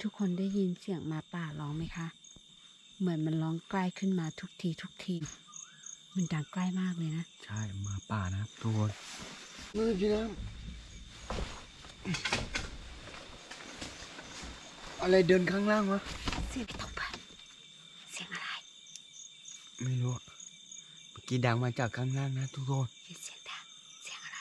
ทุกคนได้ยินเสียงหมาป่าร้องไหมคะ เหมือนมันร้องใกล้ขึ้นมาทุกทีทุกที มันดังใกล้มากเลยนะ ใช่หมาป่านะครับทุกคนมือพี่น้ำอะไรเดินข้างล่างวะ เสียงตกปะเสียงอะไร ไม่รู้อะเมื่อกี้ดังมาจากข้างล่างนะทุกคน เสียงดัง เสียงอะไร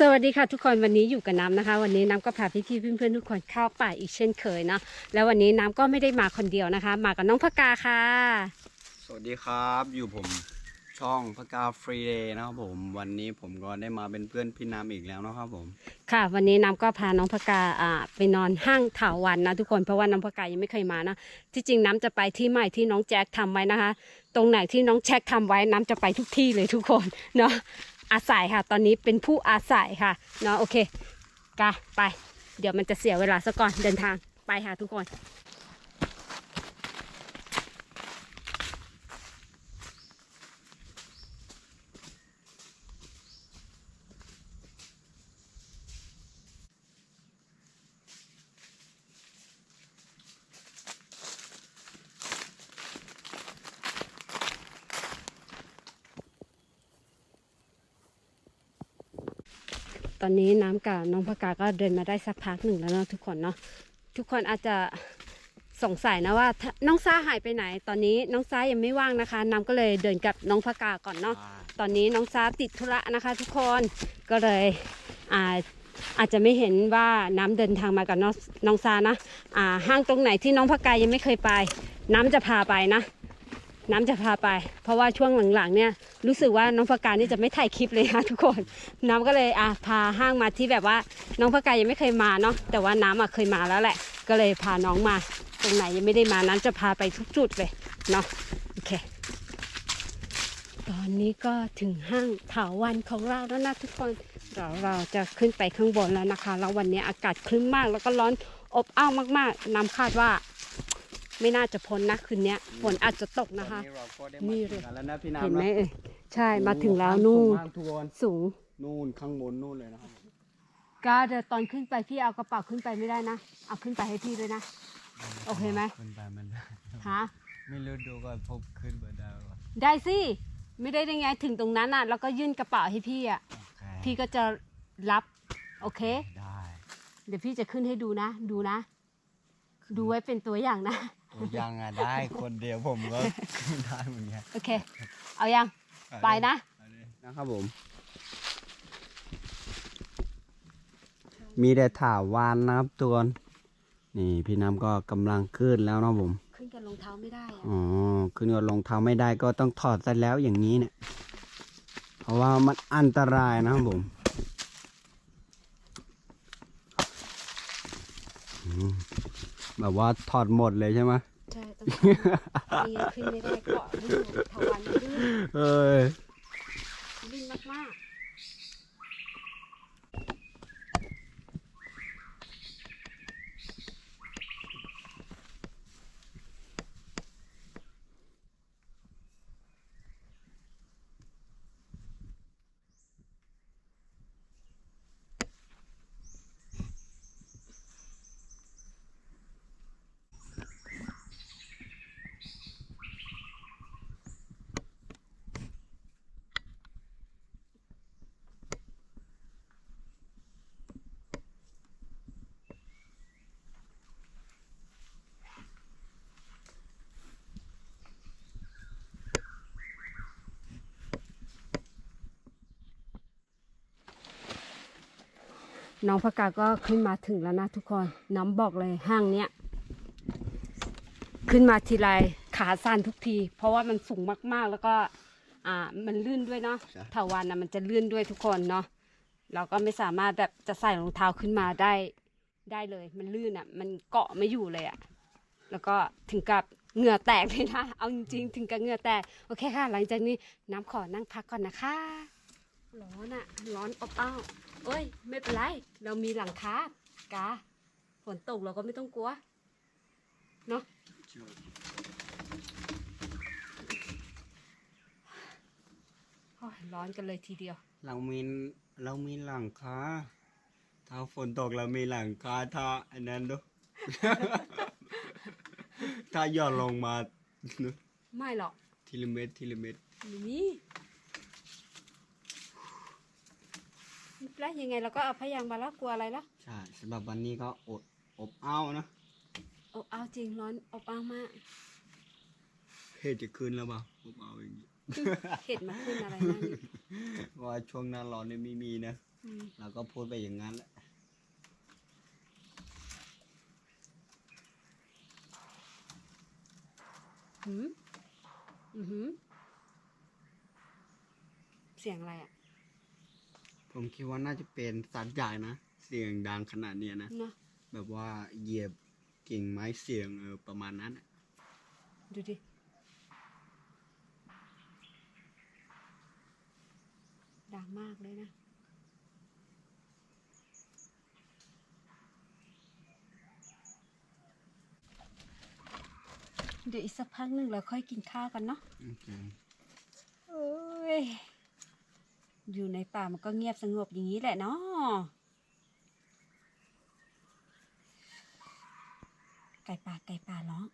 สวัสดีค่ะทุกคนวันนี้อยู่กับน้ำนะคะ วันนี้น้ำก็พาพี่ๆเพื่อนๆทุกคนเข้าป่าอีกเช่นเคยเนาะแล้ววันนี้น้ำก็ไม่ได้มาคนเดียวนะคะ มากับน้องพกาค่ะ สวัสดีครับอยู่ผมช่องพระกาฟรีเดย์นะครับผมวันนี้ผมก็ได้มาเป็นเพื่อนพี่น้ำอีกแล้วนะครับผม ค่ะ วันนี้น้ำก็พาน้องพกาอ่าไปนอนห้างถาวันนะทุกคนเพราะว่าน้องพกายังไม่เคยมานะที่จริงน้ำจะไปที่ใหม่ที่น้องแจ็คทำไว้นะคะ ตรงไหนที่น้องแจ็คทำไว้น้ำจะไปทุกที่เลยทุกคนเนาะ อาศัยค่ะ ตอนนี้เป็นผู้อาศัยค่ะเนาะโอเคกะไป เดี๋ยวมันจะเสียเวลาซะก่อนเดินทางไปค่ะทุกคน อนนี้น้ำกับน้องพกาก็เดินมาได้สักพักหนึ่งแล้วเนาะทุกคนเนาะทุกคนอาจจะสงสัยนะว่าถ้าน้องซ่าหายไปไหน ตอนนี้น้องซ่ายังไม่ว่างนะคะ น้ำก็เลยเดินกับน้องพกาก่อนเนาะตอนนี้น้องซ่าติดธุระนะคะ ทุกคนก็เลยอ่าอาจจะไม่เห็นว่าน้ำเดินทางมากับน้องน้องซ่านะอ่าห้างตรงไหนที่น้องพกายังไม่เคยไป น้ำจะพาไปนะ น้ำจะพาไป เพราะว่าช่วงหลังๆเนี่ยรู้สึกว่าน้องพกานี่จะไม่ถ่ายคลิปเลยค่ะทุกคน น้ำก็เลยอะพาห้างมาที่แบบว่า น้องพกายังไม่เคยมาเนาะแต่ว่าน้ำอะเคยมาแล้วแหละ ก็เลยพาน้องมา ตรงไหนยังไม่ได้มาน้ำจะพาไปทุกจุดเลยเนาะโอเค ตอนนี้ก็ถึงห้างถาวันของเราแล้วนะทุกคนเราเราจะขึ้นไปข้างบนแล้วนะคะ แล้ววันนี้อากาศครึ้มมากแล้วก็ร้อนอบอ้าวมากๆ น้ำคาดว่า ไม่น่าจะพ้นนะคืนนี้ฝนอาจจะตกนะคะตอเราก็ได้นี่มาเลยถึงกันแล้วนะพี่น้ำเห็นไหมนะเอ่ยใช่มาถึงแล้วนู่นสูงมากทุกคนสูงนู่นข้างบนนู่นเลยนะครับกาเดี๋ยวตอนขึ้นไปพี่เอากระเป๋าขึ้นไปไม่ได้นะ เอาขึ้นไปให้พี่ด้วยนะ โอเคไหมขึ้นไปมันได้ฮะไม่รู้ดูก่อนพบขึ้นไปได้ปะได้สิไม่ได้ได้ไงถึงตรงนั้นน่ะแล้วก็ยื่นกระเป๋าให้พี่อะโอเคพี่ก็จะรับโอเคได้เดี๋ยวพี่จะขึ้นให้ดูนะ ดูนะ ดูไว้เป็นตัวอย่างนะตัว ยังอะได้คนเดียวผมก็ขึ้นได้เหมือนกันโอเค เอายัง ไปนะ นะครับผม มีแต่ถาวานนะครับตัวนนี่พี่น้ำก็กำลังขึ้นแล้วนะครับผม ขึ้นกับรองเท้าไม่ได้อะอ๋อขึ้นกับรองเท้าไม่ได้ก็ต้องถอดซะแล้วอย่างนี้เนี่ย เพราะว่ามันอันตรายนะครับผมอืม แบบว่าถอดหมดเลยใช่ไหมใช่ต้องนี่ไงขึ้นไม่ได้เกาะไม่อยู่ทวันมันลื่นเอ้ยลื่นมากๆ น้องพกาก็ขึ้นมาถึงแล้วนะทุกคน น้ำบอกเลยห้างเนี้ย ขึ้นมาทีไรขาสั่นทุกที เพราะว่ามันสูงมากๆ แล้วก็ อ่า มันลื่นด้วยเนาะเถาวันนะมันจะลื่นด้วยทุกคนเนาะ เราก็ไม่สามารถแบบจะใส่รองเท้าขึ้นมาได้ได้เลย มันลื่นอะ มันเกาะไม่อยู่เลยอะ แล้วก็ถึงกับเหงื่อแตกเลยนะ เอาจริงๆ ถึงกับเหงื่อแตก โอเคค่ะ หลังจากนี้น้ำขอนั่งพักก่อนนะคะ ร้อนอะร้อนอบอ้าวเอ้ย ไม่เป็นไร เรามีหลังคากาฝนตกเราก็ไม่ต้องกลัว เนาะโอ้ยร้อนกันเลยทีเดียว เรามีเรามีหลังคาถ้าฝนตกเรามีหลังคาถ้าอันนั้นดูถ้าหย่อนลงมา ไม่หรอกทีละเม็ดทีละเม็ดไม่ มีไม่เป็นไรยังไงเราก็เอาพยางมาแล้วกลัวอะไรล่ะใช่สำหรับวันนี้ก็อดอบอ้าวนะอบอ้าวจริงร้อนอบอ้าวมาก เพศจะขึ้นแล้วเปล่าอบอ้าวอย่างนี้เห็ดมาขึ้นอะไรนั่นนี่เพราะว่าช่วงหน้าร้อนเนี่ยไม่มีนะอืมเราก็พูดไปอย่างนั้นแหละหืมอือหือ เสียงอะไรอะ ผมคิดว่าน่าจะเป็นสัตว์ใหญ่นะ เสียงดังขนาดเนี้ยนะเนาะแบบว่าเหยียบกิ่งไม้เสียงเออประมาณนั้นอะดูดิ ดังมากเลยนะ เดี๋ยวอีกสักพักหนึ่งเราค่อยกินข้าวกันเนาะ โอเค เอ้ย อยู่ในป่ามันก็เงียบสงบอย่างนี้แหละเนาะไก่ป่าไก่ป่าร้อง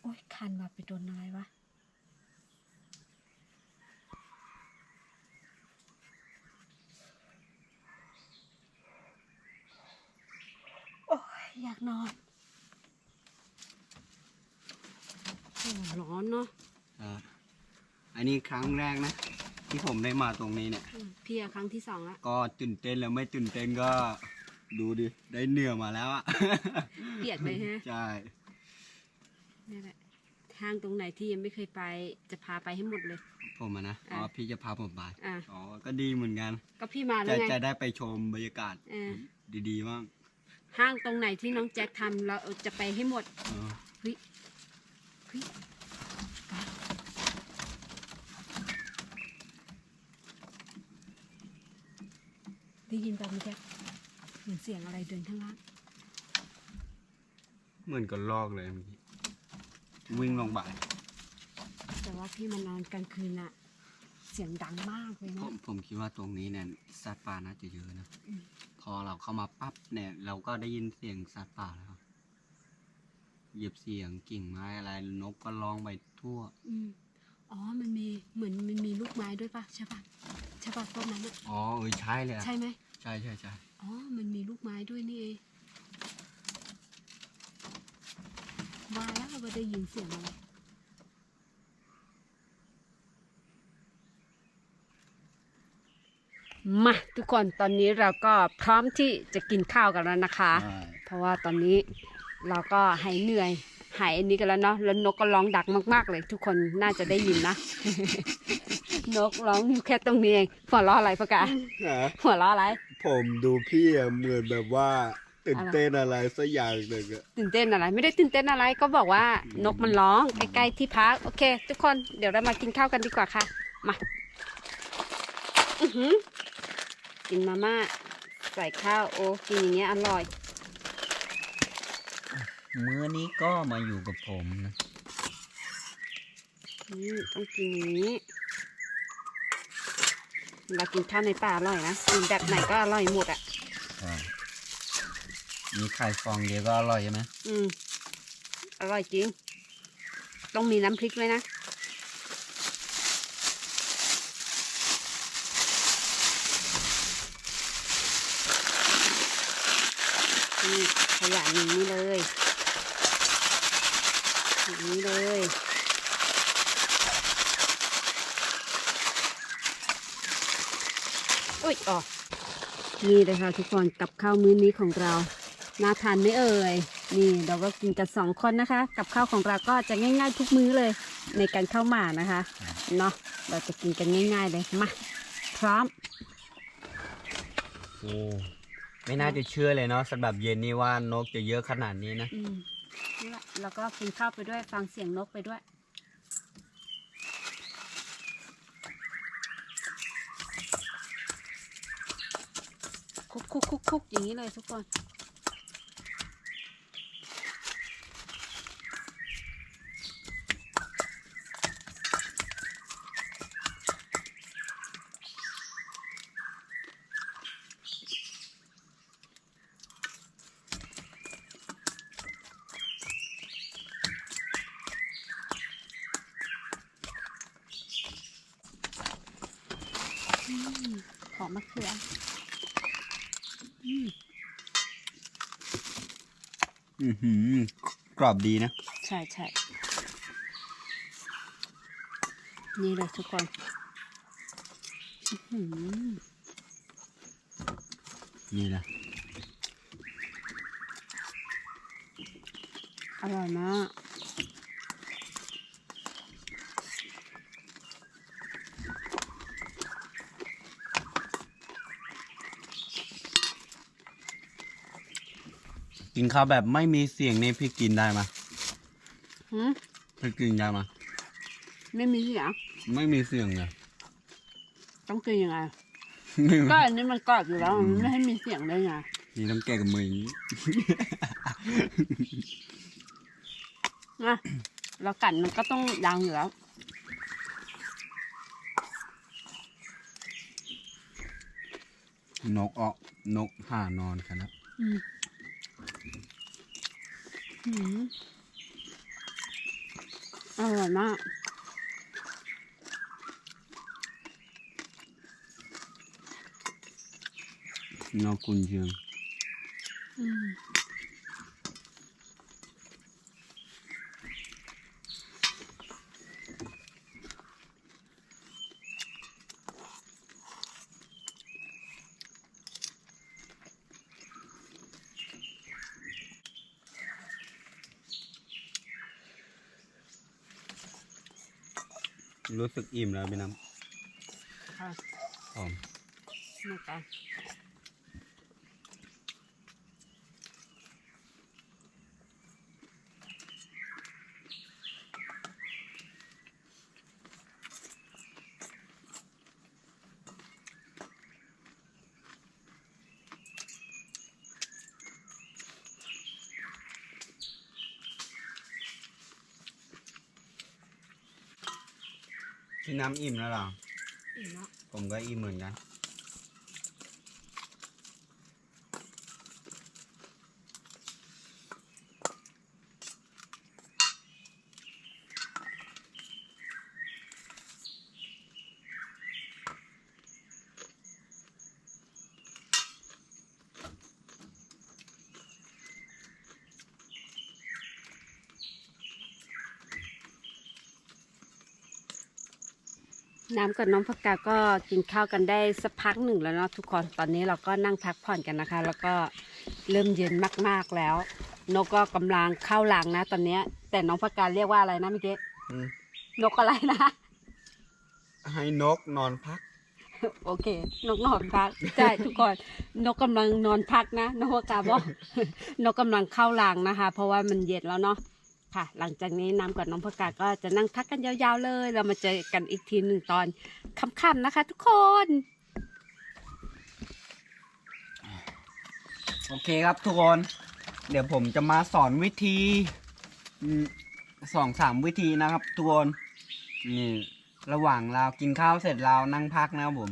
โอ๊ยคันว่าไปโดนอะไรวะ โอ้ย อยากนอนโอ้ร้อนเนาะ อ่าอันนี้ ครั้งแรกนะ ที่ผมได้มาตรงนี้เนี่ยอืมพี่อะครั้งที่สองละก็ตื่นเต้นแล้วไม่ตื่นเต้นก็ดูดิ ได้เหนื่อยมาแล้วอะ เปียกเลยฮะใช่ นี่แหละทางตรงไหนที่ยังไม่เคยไปจะพาไปให้หมดเลย ผมอะนะอ๋ออะพี่จะพาผมไปอะ อ๋อก็ดีเหมือนกัน ก็พี่มาแล้จะวไงจะได้ไปชมบรรยากาศ เออดีๆบ้างห้างตรงไหนที่น้องแจ็คทำเราจะไปให้หมด เออเฮ้ยเฮ้ยกาย ได้ยินป่ะพี่แจ็คเหมือนเสียงอะไรเดินข้างล่างเหมือนกับลอกเลยเมื่อกี้วิ่งลงไปแต่ว่าพี่มานอนกลางคืนอะเสียงดังมากเลยผนะมผมคิดว่าตรงนี้เนี่ยสัตว์ป่าน่าจะเยอะนะอืมพอเราเข้ามาปั๊บเนี่ย เราก็ได้ยินเสียงสัตว์ป่าแล้วเหยียบเสียงกิ่งไม้อะไรนกก็ร้องไปทั่ว อืมอ๋อมันมีเหมือนมันมีลูกไม้ด้วยปะใช่ปะใช่ปะต้นนั้นอะอ๋อเออใช่เลยอะใช่ไหม ใช่ใช่ใช่อ๋อ มันมีลูกไม้ด้วยนี่เองมาแล้วว่าได้ยินเสียงอะไรมาทุกคนตอนนี้เราก็พร้อมที่จะกินข้าวกันแล้วนะคะใช่เพราะว่าตอนนี้เราก็หายเหนื่อยหายอันนี้กันแล้วเนาะแล้วนกก็ร้องดังมากๆเลย ทุกคนน่าจะได้ยินนะ นกร้องอยู่แค่ตรงนี้เองหัวเราะอะไรปะกาหัวเราะอะไร ผมดูพี่อะเหมือนแบบว่าตื่นอะไรเต้นอะไรสักอย่างหนึ่งอะตื่นเต้นอะไรไม่ได้ตื่นเต้นอะไรก็บอกว่านกมันร้องใกล้ๆที่พักโอเค ทุกคนเดี๋ยวเรามากินข้าวกันดีกว่าค่ะมาอือหือกินมาม่าใส่ข้าวโอ้กินอย่างเงี้ยอร่อยมื้อนี้ก็มาอยู่กับผมนะอืมต้องกินอย่างนี้ เวลากินข้าวในป่าอร่อยนะกินแบบไหนก็อร่อยหมดอะมีไข่ฟองเดียวก็อร่อยใช่ไหมอืมอร่อยจริง ต้องมีน้ำพริกเลยนะ นี่ขยะอย่างนี้เลยอย่างนี้เลย อุ้ยอ๋อนี่เลยค่ะทุกคนกับข้าวมื้อนี้ของเราน่าทานไหม่เอ่ยนี่เราก็กินกันสองคนนะคะ กับข้าวของเราก็จะง่าย ๆ ทุกมื้อเลย ในการเข้าหมานะคะเนาะเราจะกินกันง่าย ๆ เลยมาพร้อมโอ้ไม่น่าจะเชื่อเลยเนาะสำหรับเย็นนี้ว่านกจะเยอะขนาดนี้นะอืมนี่แหละแล้วก็กินข้าวไปด้วยฟังเสียงนกไปด้วย คุกคุกคุกคุกอย่างนี้เลยทุกคนหอมมะเขือ อืมอือหือกรอบดีนะ ใช่ใช่นี่เลยทุกคนอื้อหือนี่นะอร่อยมาก นข้าวแบบไม่มีเสียงนี่พี่กินได้ไหมยหืมพี่กินได้ไหมยไม่มีเสียงไม่มีเสียงเลยต้องกินยังไงไม่ก็อันนี้มันกรอบอยู่แล้วมันไม่ให้มีเสียงได้ไงนี่ต้องแก้กับมืออย่างนี้นะเรากัดมันก็ต้องดังอยู่แล้วนกออกนกห่านอนกันนะ อร่อยมากนกกุนเชียง อืม รู้สึกอิ่มแล้วพี่น้ค่ะำหอมเหมือนกัน น้ำอิ่มแล้วเหรอ อิ่มแล้วผมก็อิ่มเหมือนกัน น้ำกับน้องผักกาดก็กินข้าวกันได้สักพักหนึ่งแล้วเนาะทุกคนตอนนี้เราก็นั่งพักผ่อนกันนะคะ แล้วก็เริ่มเย็นมากๆแล้ว นกก็กำลังเข้าหลังนะ ตอนเนี้ย แต่น้องผักกาดเรียกว่าอะไรนะเมื่อกี้อืมนกอะไรนะ ให้นกนอนพัก โอเค นกนอนพักใช่ทุกคนนกกำลังนอนพักนะนกผักกาบอกนกกำลังเข้าหลังนะคะ เพราะว่ามันเย็นแล้วเนาะ ค่ะ หลังจากนี้น้ำกับน้องผักกาดก็จะนั่งพักกันยาวๆเลย เรามาเจอกันอีกทีหนึ่งตอนค่ำๆนะคะ ทุกคน โอเคครับทุกคน เดี๋ยวผมจะมาสอนวิธีอืมสองสามวิธีนะครับทุกคนนี่ระหว่างเรากินข้าวเสร็จเรานั่งพักนะครับผม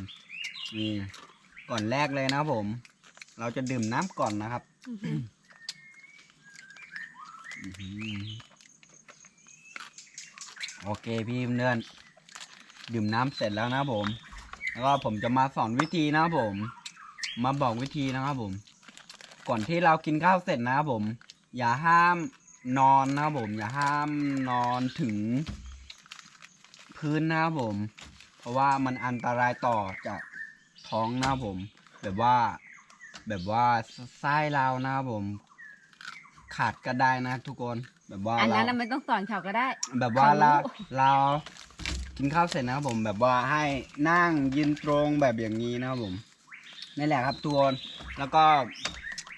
นี่ก่อนแรกเลยนะครับผม เราจะดื่มน้ำก่อนนะครับ อื้อหือ โอเคพี่เพื่อนดื่มน้ำเสร็จแล้วนะผม แล้วก็ผมจะมาสอนวิธีนะครับผม มาบอกวิธีนะครับผม ก่อนที่เรากินข้าวเสร็จนะครับผม อย่าห้ามนอนนะครับผม อย่าห้ามนอนถึง พื้นนะครับผม เพราะว่ามันอันตรายต่อจากท้องนะครับผม แบบว่า แบบว่าไส้เรานะครับผม ขาดก็ได้นะทุกคน แบบว่าอันนั้นเราน่ะไม่ต้องสอนเขาก็ได้ แบบว่าเขารู้เราเรากินข้าวเสร็จนะครับผมแบบว่าให้นั่งยืนตรงแบบอย่างนี้นะครับผมนี่แหละครับทุกคนแล้วก็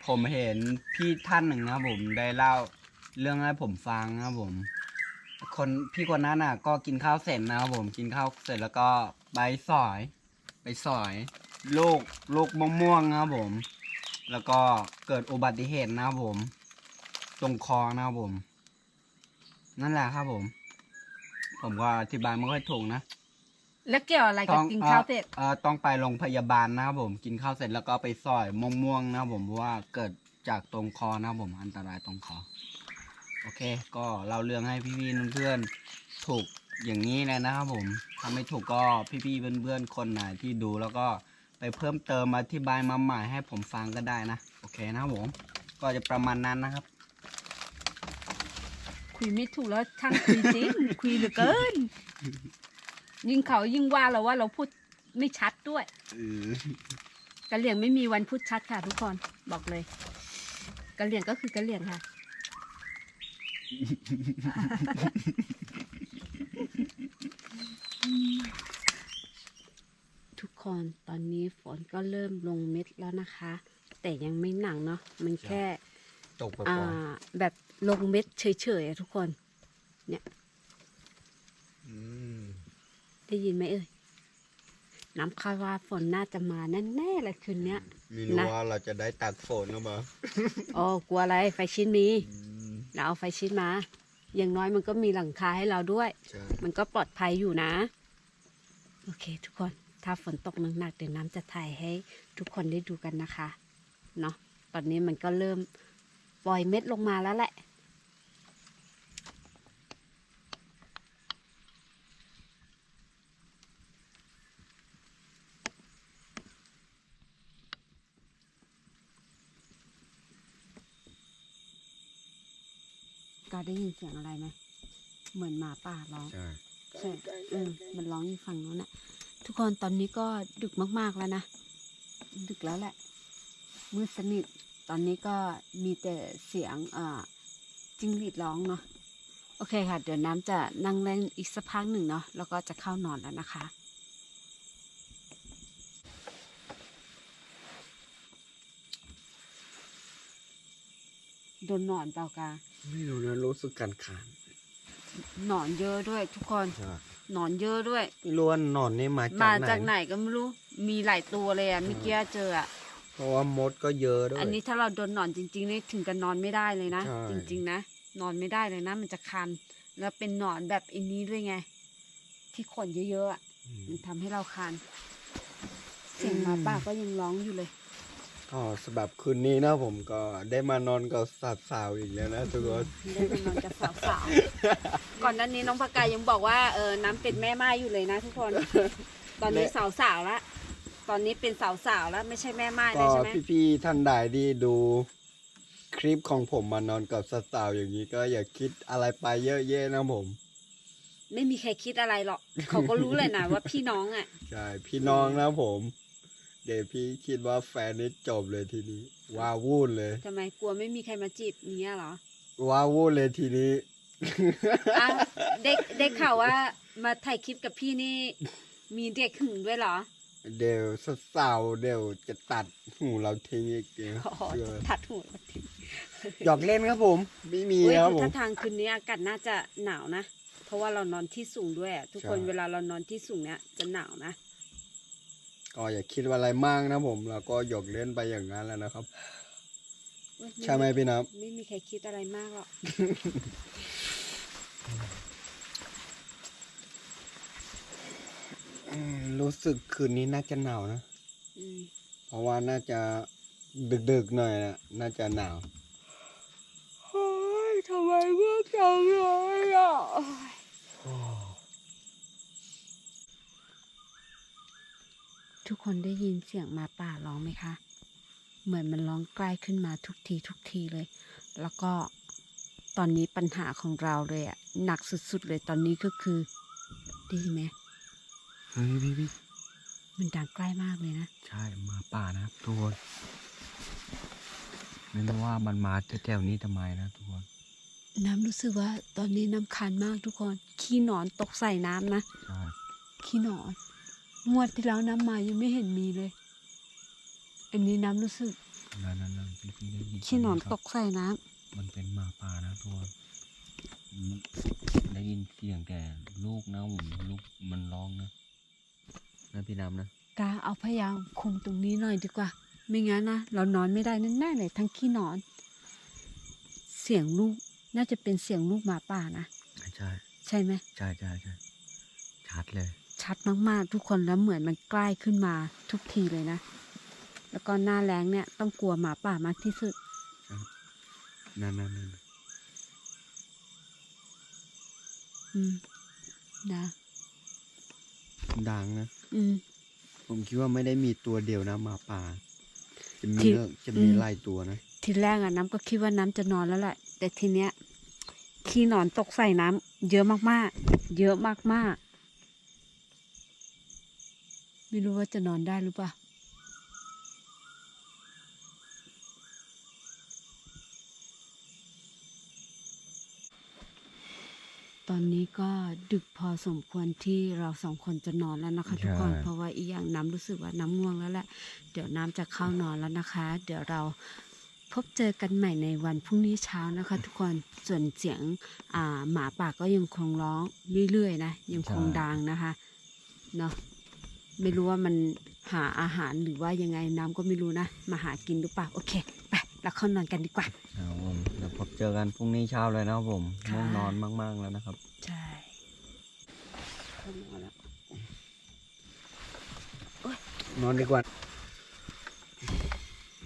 ผมเห็นพี่ท่านหนึ่งนะครับผมได้เล่าเรื่องให้ผมฟังนะครับผม คนพี่คนนั้นน่ะ ก็กินข้าวเสร็จนะครับผมกินข้าวเสร็จแล้วก็ไปสอย ไปสอยลูกลูกมะม่วงนะครับผม แล้วก็เกิดอุบัติเหตุนะครับผม ตรงคอนะครับผม นั่นแหละครับผม ผมก็อธิบายไม่ค่อยถูกนะ แล้วเกี่ยวอะไรกับกินข้าวเสร็จ เอ่อต้องไปโรงพยาบาลนะครับผม กินข้าวเสร็จแล้วก็ไปซอยม่วงๆนะครับผมเพราะว่าเกิดจากตรงคอนะครับผมอันตรายตรงคอ โอเค ก็เล่าเรื่องให้พี่ๆเพื่อนๆถูกอย่างนี้เลยนะครับผมถ้าไม่ถูกก็พี่ๆเพื่อนๆคนไหนที่ดูแล้วก็ไปเพิ่มเติมอธิบายมาใหม่ให้ผมฟังก็ได้นะ โอเคนะครับผม ก็จะประมาณนั้นนะครับ คุยไม่ถูกแล้วช่างคุยจริง คุยเหลือเกิน ยิ่งเขายิ่งว่าเราว่าเราพูดไม่ชัดด้วยกะเหลี่ยงไม่มีวันพูดชัดค่ะ ทุกคนบอกเลยกะเหลี่ยงก็คือกะเหลี่ยงค่ะ ทุกคนตอนนี้ฝนก็เริ่มลงเม็ดแล้วนะคะ แต่ยังไม่หนักเนาะมันแค่ตกไปอ่าก่อนแบบ ลงเม็ดเฉยๆอะทุกคนได้ยินไหมเอ่ยน้ำคาดว่าฝนน่าจะมาแน่ๆเลยคืนเนี้ยไม่รู้นะว่าเราจะได้ตักฝนหรือเปล่าโอ้กลัวอะไรไฟชิ้นมีเราเอาไฟชิ้นมา อย่างน้อยมันก็มีหลังคาให้เราด้วยใช่มันก็ปลอดภัยอยู่นะ โอเค ทุกคน ถ้าฝนตกหนักๆเดี๋ยวน้ำจะถ่ายให้ ทุกคนได้ดูกันนะคะ เนาะ ตอนนี้มันก็เริ่ม ปล่อยเม็ดลงมาแล้วแหละ ก็ได้ยินเสียงอะไรไหมเหมือนหมาป่าร้อง ใช่ใช่เออมันร้องอยู่ฝั่งนู้นน่ะ ทุกคนตอนนี้ก็ดึกมากๆแล้วนะ ดึกแล้วแหละ มืดสนิท ตอนนี้ก็มีแต่เสียงอ่าจิ้งหรีดร้องเนาะโอเคค่ะ เดี๋ยวน้ำจะนั่งเล่นอีกสักพักหนึ่งเนาะแล้วก็จะเข้านอนแล้วนะคะโดนหนอนเปล่ากาไม่รู้นะรู้สึกกันขานหนอนเยอะด้วยทุกคนใช่หนอนเยอะด้วยไม่รู้ว่านอนนี่มาจากมาไหนจากไหนก็ไม่รู้ มีหลายตัวเลยอะเมื่อกี้เจออะ เพราะว่ามดก็เยอะด้วย อันนี้ถ้าเราโดนหนอนจริงๆนี่ถึงกับนอนไม่ได้เลยนะ ใช่ จริงๆนะนอนไม่ได้เลยนะ มันจะคัน แล้วเป็นหนอนแบบอันนี้ด้วยไง ที่ขนเยอะๆอะอืมมันทำให้เราคัน เสียงหมาป่าก็ยังร้องอยู่เลย ก็สำหรับคืนนี้นะผมก็ได้มานอนกับสัตว์สาวอีกแล้วนะทุกคนได้เป็นนอนกับสาวๆ ก่อนหนั้นนี้น้องปากกายยังบอกว่าเออน้ำเป็นแม่ไม้อยู่เลยนะทุกคน ตอนนี้สาวๆแล้ว ตอนนี้เป็นสาวๆแล้วไม่ใช่แม่ไม้เลก็ยใช่ไหมพี่ๆท่านใดที่ดูคลิปของผมมานอนกับสัตว์สาวอย่างนี้ก็อย่าคิดอะไรไปเยอะแยะนะผม ไม่มีใครคิดอะไรหรอก เขาก็รู้เลยนะว่าพี่น้องอะ ใช่พี่น้องนะผม เดี๋ยวพี่คิดว่าแฟนนี่จบเลยทีนี้ว้าวุ่นเลย ทำไมกลัวไม่มีใครมาจีบอย่างเงี้ยเหรอว้าวุ่นเลยทีนี้ อะเด็กเด็กข่าวว่ามาถ่ายคลิปกับพี่นี่ มีเด็กหึงด้วยเหรอ เดี๋ยวสาวๆเดี๋ยวจะตัดหูเราทิ้งอีกเดียวอ๋อเชื่อถัดหัวเราทิ้งหยอกเล่นครับผม ไม่มีเฮ้ยครับคือผม ถ้าทางคืนนี้อากาศน่าจะหนาวนะ เพราะว่าเรานอนที่สูงด้วยอะทุกคนใช่ เวลาเรานอนที่สูงเนี้ยจะหนาวนะ ก็อย่าคิดว่าอะไรมากนะผมเราก็หยอกเล่นไปอย่างนั้นแหล้วนะครับเว้ยใช่ไหมพี่น้ไม่มีใครคิดอะไรมากหรอกำอืม รู้สึกคืนนี้น่าจะหนาวนะอืมเพราะว่าน่าจะดึกๆหน่อยนะน่าจะหนาวเฮ้ยทำไมเมื่อจังเลยอะทุกคนได้ยินเสียงหมาป่าร้องไหมคะ เหมือนมันร้องใกล้ขึ้นมาทุกทีทุกทีเลย แล้วก็ตอนนี้ปัญหาของเราเลยอะหนักสุดๆเลยตอนนี้ก็คือได้ยินไหม เฮ้ยพี่พี่มันดังใกล้มากเลยนะ ใช่มาป่านะทุกคนไม่รู้ว่ามันมาแถวๆนี้ทำไมนะทุกคนน้ำรู้สึกว่าตอนนี้น้ำคันมากทุกคน ขี้หนอนตกใส่น้ำนะใช่ขี้หนอนงวดที่แล้วน้ำมายังไม่เห็นมีเลย อันนี้น้ำรู้สึกนั่นนั่นนั่นพี่พี่ได้ยินขี้หนอนครับตกใส่น้ำมันเป็นหมาป่านะทุกคนอืมได้ยินเสียงแต่ลูกนะผมลูกมันร้องนะ นะพี่น้ำนะกาเอาพยายามคุมตรงนี้หน่อยดีกว่า ไม่งั้นนะเรานอนไม่ได้แน่ๆเลยทั้งขี้นอน เสียงลูกน่าจะเป็นเสียงลูกหมาป่านะใช่ใช่ไหมใช่ใช่ใช่ชัดเลย ชัดมากๆทุกคนแล้วเหมือนมันใกล้ขึ้นมาทุกทีเลยนะแล้วก็หน้าแรงเนี่ยต้องกลัวหมาป่ามากที่สุดนั่นนั่นนั่นอืมนะดังนะ อืม ผมคิดว่าไม่ได้มีตัวเดียวนะหมาป่า จะมีที่เรื่องจะมีอืม หลายตัวนะทีแรกอะน้ำก็คิดว่าน้ำจะนอนแล้วแหละแต่ทีเนี้ยขี้หนอนตกใส่น้ำเยอะมากๆ เยอะมากๆ ไม่รู้ว่าจะนอนได้หรือเปล่า ตอนนี้ก็ดึกพอสมควรที่เราสองคนจะนอนแล้วนะคะ ทุกคนเพราะว่าอีกอย่างน้ำรู้สึกว่าน้ำง่วงแล้วแหละเดี๋ยวน้ำจะเข้านอนแล้วนะคะ เดี๋ยวเราพบเจอกันใหม่ในวันพรุ่งนี้เช้านะคะ ทุกคนส่วนเสียงอ่าหมาป่าก็ยังคงร้องเรื่อยๆนะยังคงดังนะคะเนาะไม่รู้ว่ามันหาอาหารหรือว่ายังไงน้ำก็ไม่รู้นะ มาหากินหรือเปล่าโอเค ไปเราเข้านอนกันดีกว่าครับผมเดี๋ยวพบเจอกันพรุ่งนี้เช้าเลยนะครับผมค่ะ ง่วงนอนมาก ๆ แล้วนะครับ ใช่เข้านอนแล้วนอนดีกว่า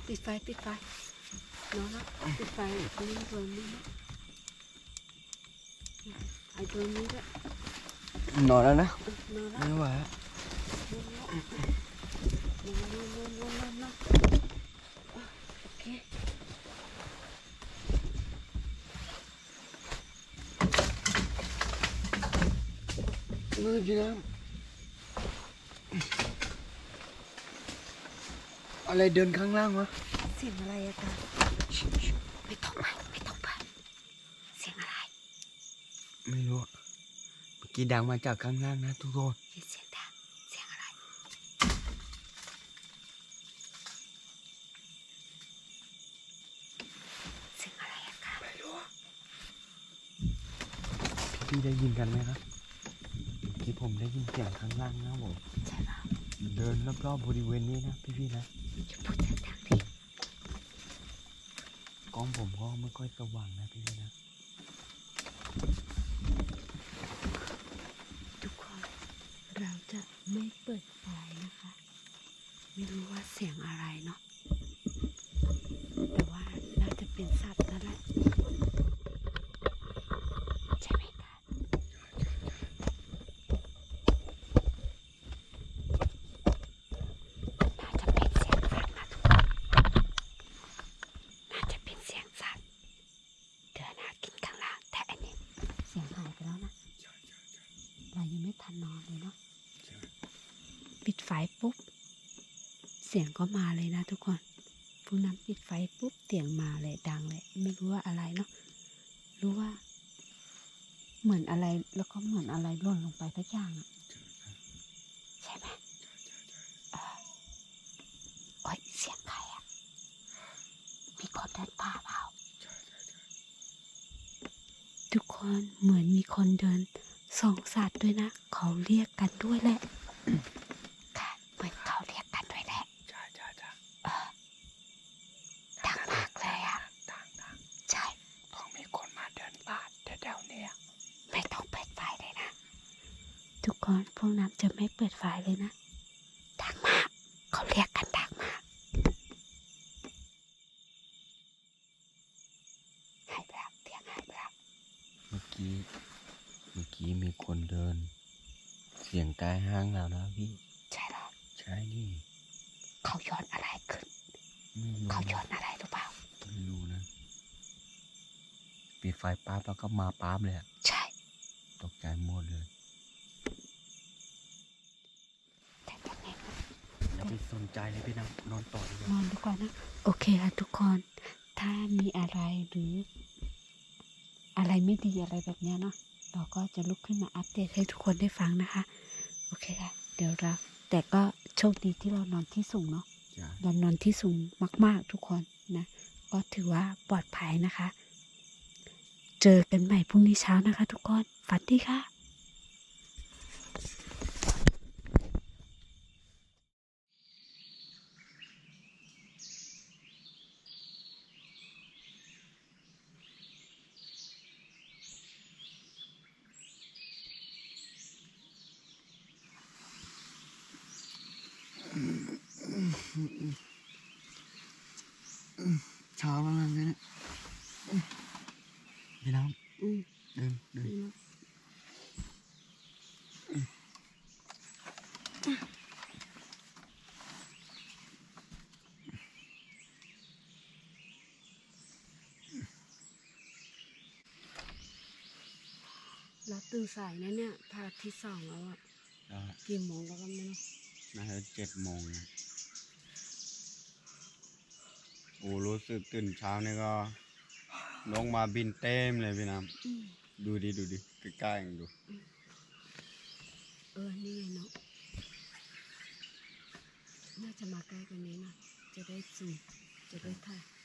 ปิดไฟปิดไฟนอนแล้วปิดไฟนี่โดนนี่นะไอ้โดนนี้ด้วยนอนแล้วนะ นอนแล้ว ไม่ไหวโอเค มือพี่น้ำอะไรเดินข้างล่างวะเสียงอะไรอะตาไม่ต้องไปไม่ต้องไปเสียงอะไร ไม่รู้อะเมื่อกี้ดังมาจากข้างล่างนะทุกคนเสียงดังเสียงอะไรเสียงอะไรอะคะไม่รู้อะพี่ได้ยินกันไหมครับเมื่อ กี้ผมได้ยินเสียงข้างล่างนะผมใช่เปล่าเดินรอบๆบริเวณนี้นะพี่ๆนะอย่าพูดเสียงดังดิกล้องผมก็ไม่ค่อยสว่างนะพี่ๆนะทุกคนเราจะไม่เปิดไฟนะคะ ไม่รู้ว่าเสียงอะไรเนาะแต่ว่าน่าจะเป็นสัตว์นั่นแหละใช่ไหมคะน่าจะเป็นเสียงสัตว์นะทุกคนน่าจะเป็นเสียงสัตว์เดินหากินข้างล่างแต่อันนี้เสียงหายไปแล้วนะ เรายังไม่ทันนอนเลยเนาะ ปิดไฟปุ๊บ เสียงก็มาเลยนะทุกคนผู้นั้นปิดไฟปุ๊บเสียงมาเลยดังเลย ไม่รู้ว่าอะไรเนาะรู้ว่า เหมือนอะไรแล้วก็เหมือนอะไรหล่นลงไปทักอย่างอะใช่ไหมเออโอ้ยเสียงใครอะมีคนเดินป่าเปล่าทุกคนเหมือนมีคนเดินสองสัตว์ด้วยนะ เขาเรียกกันด้วยแหละเหมือนเขาเรียกกันด้วยแหละ ใช่ใช่ใช่ เออดังมากเลยอะ ดังดัง ใช่ ต้องมีคนมาเดินป่าแถวๆเนี้ย ไม่ต้องเปิดไฟเลยนะ ทุกคนพวกน้ำ จะไม่เปิดไฟเลยนะดังมาก เขาเรียกกันดังมาก หายไปแล้วเสียงหายไปแล้วเมื่อกี้ เมื่อกี้มีคนเดิน เสียงใต้ห้างแล้วนะพี่ ใช่หรอ ใช่นี่ เขาย้อนอะไรขึ้นไม่รู้เขาย้อนอะไรหรือเปล่าไม่รู้นะ ปิดไฟปั๊บแล้วก็มาปั๊บเลยอะใช่ ตกใจหมดเลย แต่ตอนนี้ อย่า ไปสนใจเลยพี่นะนอนต่อดีกนว่าอนดีกว่านะ โอเคค่ะทุกคน ถ้ามีอะไรหรือ อะไรไม่ดีอะไรแบบเนี้ยเนาะ เราก็จะลุกขึ้นมาอัปเดตให้ทุกคนได้ฟังนะคะ โอเคค่ะ เดี๋ยวเรา แต่ก็โชคดีที่เรานอนที่สูงเนาะ จ้ะเรานอนที่สูงมาก ๆ ทุกคนนะ ก็ถือว่าปลอดภัยนะคะ เจอกันใหม่พรุ่งนี้เช้านะคะ ทุกคน ฝันดีค่ะ เช้าแล้วนะเนี่ยไปน้ำเดินเดินเราตื่นสายนะเนี่ยพระาทิตสองแล้วอะกี่โมงแล้วก็ไม่รู้ น่าจะเจ็ดโมงนะโอ้รู้สึกตื่นเช้านี่ก็ลงมาบินเต็มเลยพี่น้อืมำดูดิดูดิใกล้ๆอย่างดู เออ นี่ไงเนาะน่าจะมาใกล้กว่านี้นะจะได้ซูมจะได้ถ่าย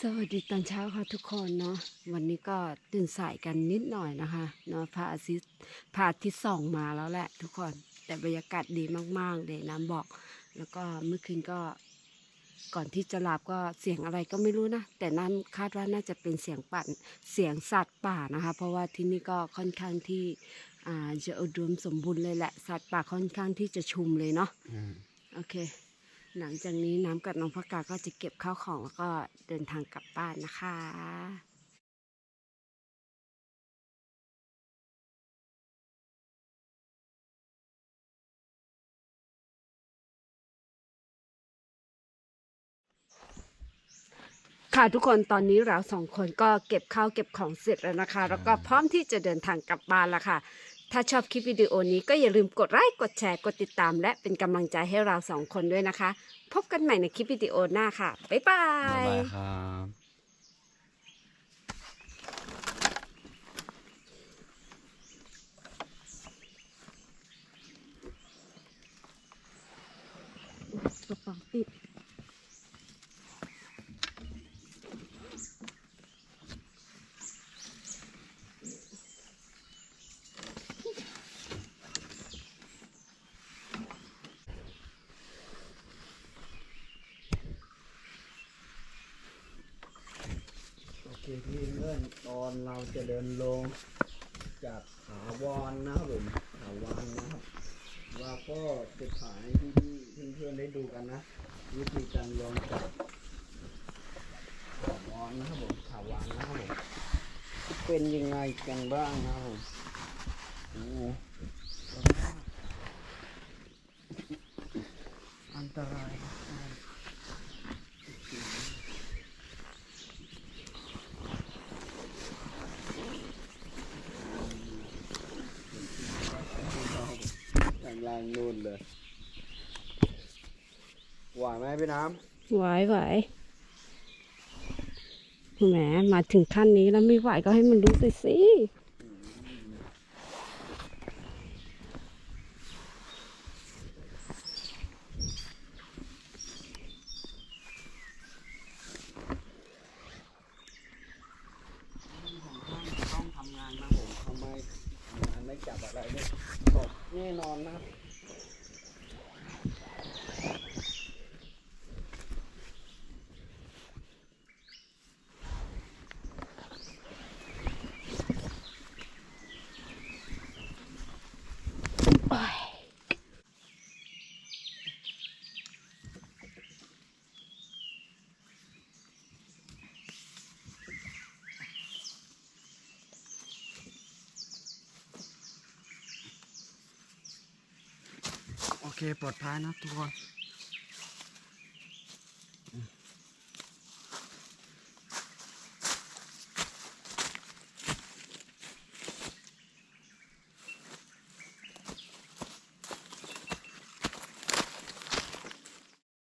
สวัสดีตอนเช้าค่ะทุกคนเนาะวันนี้ก็ตื่นสายกันนิดหน่อยนะคะเนาะพระอาทิตย์พระอาทิตย์ส่องมาแล้วแหละ ทุกคนแต่บรรยากาศดีมากๆเลยน้ำบอก แล้วก็เมื่อคืนก็ก่อนที่จะหลับก็เสียงอะไรก็ไม่รู้นะ แต่นั้นคาดว่าน่าจะเป็นเสียงปั่นเสียงสัตว์ป่านะคะ เพราะว่าที่นี่ก็ค่อนข้างที่อ่าจะอุดมสมบูรณ์เลยแหละ สัตว์ป่าค่อนข้างที่จะชุมเลยเนาะอืมโอเค หลังจากนี้น้ำกับน้องพักกาก็จะเก็บข้าวของแล้วก็เดินทางกลับบ้านนะคะค่ะทุกคนตอนนี้เราสองคนก็เก็บข้าวเก็บของเสร็จแล้วนะคะ แล้วก็พร้อมที่จะเดินทางกลับบ้านแล้วค่ะ ถ้าชอบคลิปวิดีโอนี้ก็อย่าลืมกดไลค์ กดแชร์ กดติดตาม และเป็นกำลังใจให้เราสองคนด้วยนะคะ พบกันใหม่ในคลิปวิดีโอหน้าค่ะ บ๊ายบาบ๊ายย บายครับกระเป๋าติด โอเคพี่เอนตอนเราจะเดินลงจากถาวรนนะครับผมถาวรนนะครับเราก็จะถ่ายให้พี่ๆเพื่อนๆได้ดูกันนะ วิธีการลงจากถาวรนนะครับผมถาวรนนะครับผมเป็นยังไงกันบ้างนะครับผมโอ้อันตรายมากข้าง ล่างนู่นเลยไหวไหมพี่น้ำไหวไหวแหมมาถึงขั้นนี้แล้วไม่ไหวก็ให้มันรู้สิสิต้องทำงานนะผมทำไมงานไม่จับอะไรเนี่ยตกแน่นอนนะโอเปลอดภัยนะทุกคน